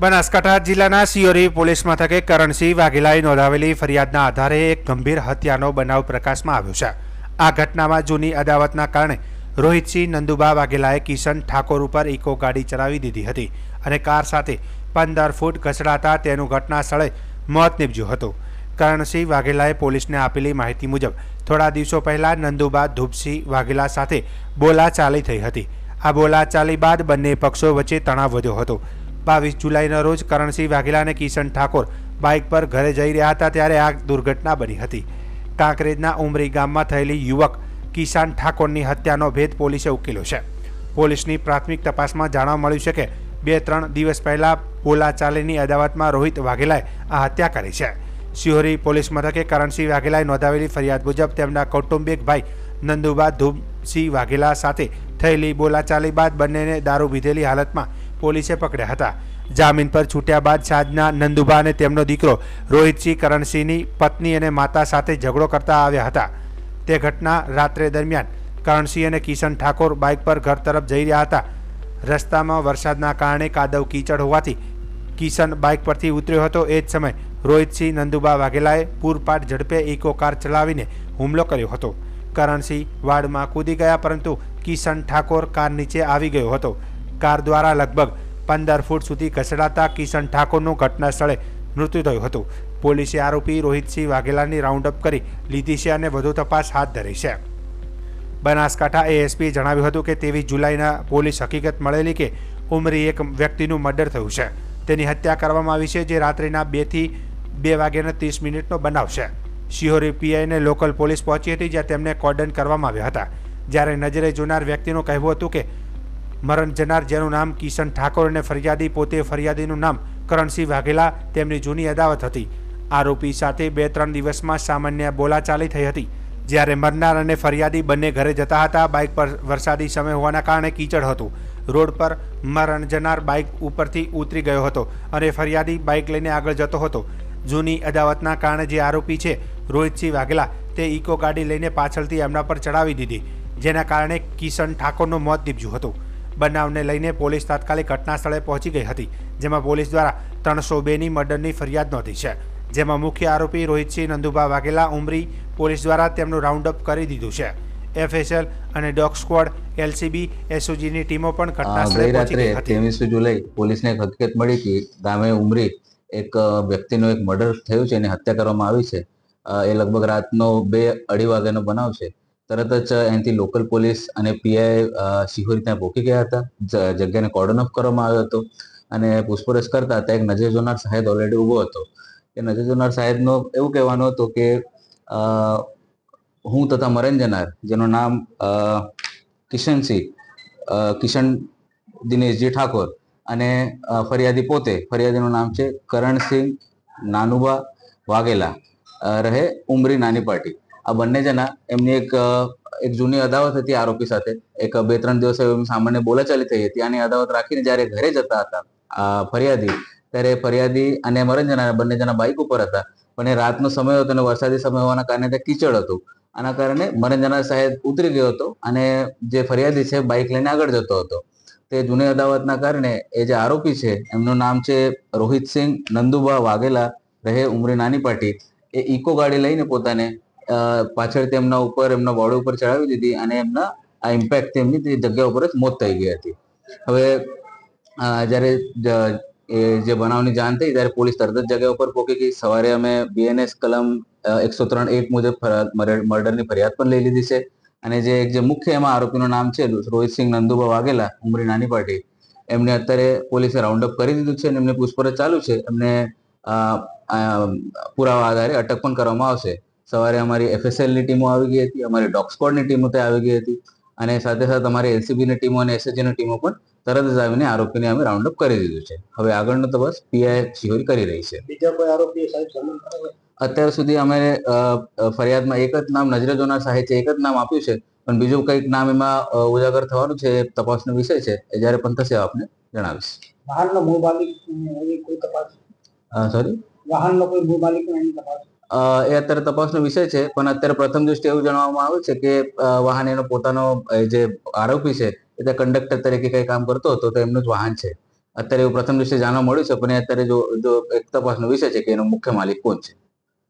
બનાસકાંઠા જિલ્લાના સિયોરી પોલીસ મથકે કરણસિંહ વાઘેલાએ નોંધાવેલી ફરિયાદના આધારે એક ગંભીર હત્યાનો બનાવ પ્રકાશમાં આવ્યો છે. આ ઘટનામાં જૂની અદાવતના કારણે રોહિતસિંહ, નંદુબા વાઘેલાએ કિશન ઠાકોર ઉપર ઇકો ગાડી ચલાવી દીધી હતી અને કાર સાથે પંદર ફૂટ ઘસડાતા તેનું ઘટના સ્થળે મોત નીપજ્યું હતું. કરણસિંહ વાઘેલાએ પોલીસને આપેલી માહિતી મુજબ, થોડા દિવસો પહેલાં નંદુબા ધૂપસિંહ વાઘેલા સાથે બોલાચાલી થઈ હતી. આ બોલાચાલી બાદ બંને પક્ષો વચ્ચે તણાવ વધ્યો હતો. બાવીસ જુલાઈના રોજ કરણસિંહ વાઘેલા અને કિશન ઠાકોર બાઇક પર ઘરે જઈ રહ્યા હતા ત્યારે આ દુર્ઘટના બની હતી. કાંકરેજના ઉમરી ગામમાં થયેલી યુવક કિસાન ઠાકોરની હત્યાનો ભેદ પોલીસે ઉકેલ્યો છે. પોલીસની પ્રાથમિક તપાસમાં જાણવા મળ્યું છે કે બે ત્રણ દિવસ પહેલા બોલાચાલીની અદાવતમાં રોહિત વાઘેલાએ આ હત્યા કરી છે. શિહોરી પોલીસ મથકે કરણસિંહ વાઘેલાએ નોંધાવેલી ફરિયાદ મુજબ તેમના કૌટુંબિક ભાઈ નંદુબા ધૂમસિંહ વાઘેલા સાથે થયેલી બોલાચાલી બાદ બંનેને દારૂ પીધેલી હાલતમાં પોલીસે પકડ્યા હતા. જામીન પર છૂટ્યા બાદ સાંજના નંદુબા અને તેમનો દીકરો રોહિતસિંહ, કરણસિંહની પત્ની અને માતા સાથે ઝઘડો કરતા આવ્યા હતા. તે ઘટના રાત્રે દરમિયાન કરણસિંહ અને કિશન ઠાકોર બાઇક પર ઘર તરફ જઈ રહ્યા હતા. રસ્તામાં વરસાદના કારણે કાદવ કીચડ હોવાથી કિશન બાઇક પરથી ઉતર્યો હતો. એ જ સમયે રોહિતસિંહ, નંદુબા વાઘેલાએ પૂરપાટ ઝડપે ઇકો કાર ચલાવીને હુમલો કર્યો હતો. કરણસિંહ વાડમાં કૂદી ગયા, પરંતુ કિશન ઠાકોર કાર નીચે આવી ગયો હતો. કાર દ્વારા લગભગ પંદર ફૂટ સુધી ઘસડાતા કિશન ઠાકોરનું ઘટના સ્થળે મૃત્યુ થયું હતું. પોલીસે આરોપી રોહિતસિંહ વાઘેલાની રાઉન્ડઅપ કરી લીધી છે અને વધુ તપાસ હાથ ધરી છે. બનાસકાંઠા એએસપીએ જણાવ્યું હતું કે તેવી જુલાઈના પોલીસ હકીકત મળેલી કે ઉમરી એક વ્યક્તિનું મર્ડર થયું છે. તેની હત્યા કરવામાં આવી છે જે રાત્રિના બેથી બે વાગ્યાના ત્રીસ મિનિટનો બનાવ છે. શિહોરી પીઆઈને લોકલ પોલીસ પહોંચી હતી જ્યાં તેમને કોર્ડન કરવામાં આવ્યા હતા. જ્યારે નજરે જોનાર વ્યક્તિનું કહેવું હતું કે મરણ જનાર જેનું નામ કિશન ઠાકોર અને ફરિયાદી પોતે ફરિયાદીનું નામ કરણસિંહ વાઘેલા તેમની જૂની અદાવત હતી. આરોપી સાથે બે ત્રણ દિવસમાં સામાન્ય બોલાચાલી થઈ હતી. જ્યારે મરનાર અને ફરિયાદી બંને ઘરે જતા હતા, બાઇક પર વરસાદી સમય હોવાના કારણે કીચડ હતું. રોડ પર મરણ જનાર બાઇક ઉપરથી ઉતરી ગયો હતો અને ફરિયાદી બાઇક લઈને આગળ જતો હતો. જૂની અદાવતના કારણે જે આરોપી છે, રોહિતસિંહ વાઘેલા, તે ઇકો ગાડી લઈને પાછળથી એમના પર ચડાવી દીધી, જેના કારણે કિશન ઠાકોરનું મોત નીપજ્યું હતું. બનાવને લઈને પોલીસ તાત્કાલિક ઘટના સ્થળે પહોંચી ગઈ હતી જેમાં પોલીસ દ્વારા ત્રણસો બેની મર્ડરની ફરિયાદ નોંધી છે. જેમાં મુખ્ય આરોપી રોહિતસિંહ નંદુભા વાઘેલા ઉમરી પોલીસ દ્વારા તેમનું રાઉન્ડઅપ કરી દીધું છે. એફએસએલ અને ડોગ સ્ક્વોડ એલસીબી એસઓજીની ટીમો પણ ઘટના સ્થળે પહોંચી ગઈ હતી. ત્રેવીસમી જુલાઈ પોલીસને એક હકીકત મળી કે ગામે ઉમરી એક વ્યક્તિનું એક મર્ડર થયું છે એની હત્યા કરવામાં આવી છે. એ લગભગ રાતનો બે અઢી વાગ્યાનો બનાવ છે. તરત જ અહીંથી લોકલ પોલીસ અને પીઆઈ શિહોરી ત્યાં પહોંચી ગયા હતા. જગ્યાને કોર્ડન ઓફ કરવામાં આવ્યો હતો અને પૂછપરછ કરતા ત્યાં એક નજર જોનાર સાહેબ ઓલરેડી ઊભો હતો. એ નજર જોનાર સાહેબનો એવું કહેવાનું હતું કે હું તથા મરણ જનાર, જેનું નામ કિશનસિંહ કિશન દિનેશજી ઠાકોર અને ફરિયાદી પોતે, ફરિયાદીનું નામ છે કરણસિંહ નાનુબા વાઘેલા રહે ઉમરી નાની પાટી આ બંને જણા એમની એક એક જૂની અદાવત હતી આરોપી સાથે. એક બે ત્રણ દિવસ સામાન્ય બોલાચાલી થઈ હતી. આની અદાવત રાખીને જ્યારે ઘરે જતા હતા ફરિયાદી, ત્યારે ફરિયાદી અને મરણ જનાર બંને જણા બાઇક ઉપર હતા. પણ એ રાતનો સમય હતો અને વરસાદી સમય હોવાના કારણે ત્યાં કીચડ હતું. આના કારણે મરણ જનાર સાહેબ ઉતરી ગયો હતો અને જે ફરિયાદી છે બાઇક લઈને આગળ જતો હતો. તે જૂની અદાવતના કારણે એ જે આરોપી છે, એમનું નામ છે રોહિતસિંહ નંદુબા વાઘેલા, રહે ઉમરી નાની પાટી. એ ઇકો ગાડી લઈને પોતાને પાછળ તેમના ઉપર, એમના બોડી ઉપર ચડાવી દીધી અને એમના, આ ઇમ્પેક્ટ તેમની તે જગ્યા ઉપર જ મોત થઈ ગઈ હતી. હવે જ્યારે એ જે બનાવની જાણ થઈ ત્યારે પોલીસ તરત જ જગ્યા ઉપર પહોંચી ગઈ. સવારે અમે બીએનએસ કલમ એકસો ત્રણ એક મુજબ મર્ડરની ફરિયાદ પણ લઈ લીધી છે. અને જે એક જે મુખ્ય એમાં આરોપીનું નામ છે, રોહિતસિંહ નંદુબા વાઘેલા, ઉમરી નાની પાટી એમને અત્યારે પોલીસે રાઉન્ડ અપ કરી દીધું છે અને એમને પૂછપરછ ચાલુ છે. એમને પુરાવા આધારે અટક પણ કરવામાં આવશે. સવારે અમારી એફએસએલની ટીમો આવી ગઈ હતી અમારી ડોગ સ્કોડની ટીમો ત્યાં આવી ગઈ હતી અને સાથે સાથે અમારી એલસીબીની ટીમો અને એસએચજીની ટીમો પણ તરત જ આવીને આરોપીને અમે રાઉન્ડ અપ કરી દીધું છે. હવે આગળનું તો બસ પીઆઈ શિહોરી કરી રહી છે. બીજા કોઈ આરોપી સાહેબ અત્યાર સુધી અમે ફરિયાદમાં એક જ નામ નજરે જોનાર સાહેબ છે એક જ નામ આપ્યું છે પણ બીજું કંઈક નામ એમાં ઉજાગર થવાનું છે તપાસનો વિષય છે એ જ્યારે પણ થશે આપને જણાવીશ. વાહનનો મૂળ માલિક કોઈ તપાસ? સોરી વાહનનો કોઈ મૂળ માલિક એની તપાસ? એ અત્યારે તપાસનો વિષય છે, પણ અત્યારે પ્રથમ દૃષ્ટિ એવું જણાવવામાં આવે છે કે વાહન એનો પોતાનો જે આરોપી છે, એ તે કંડક્ટર તરીકે કઈ કામ કરતો હતો, તો એમનું જ વાહન છે. અત્યારે એવું પ્રથમ દિવસે જાણવા મળ્યું છે, પણ એ અત્યારે જો જો એક તપાસનો વિષય છે કે એનો મુખ્ય માલિક કોણ છે.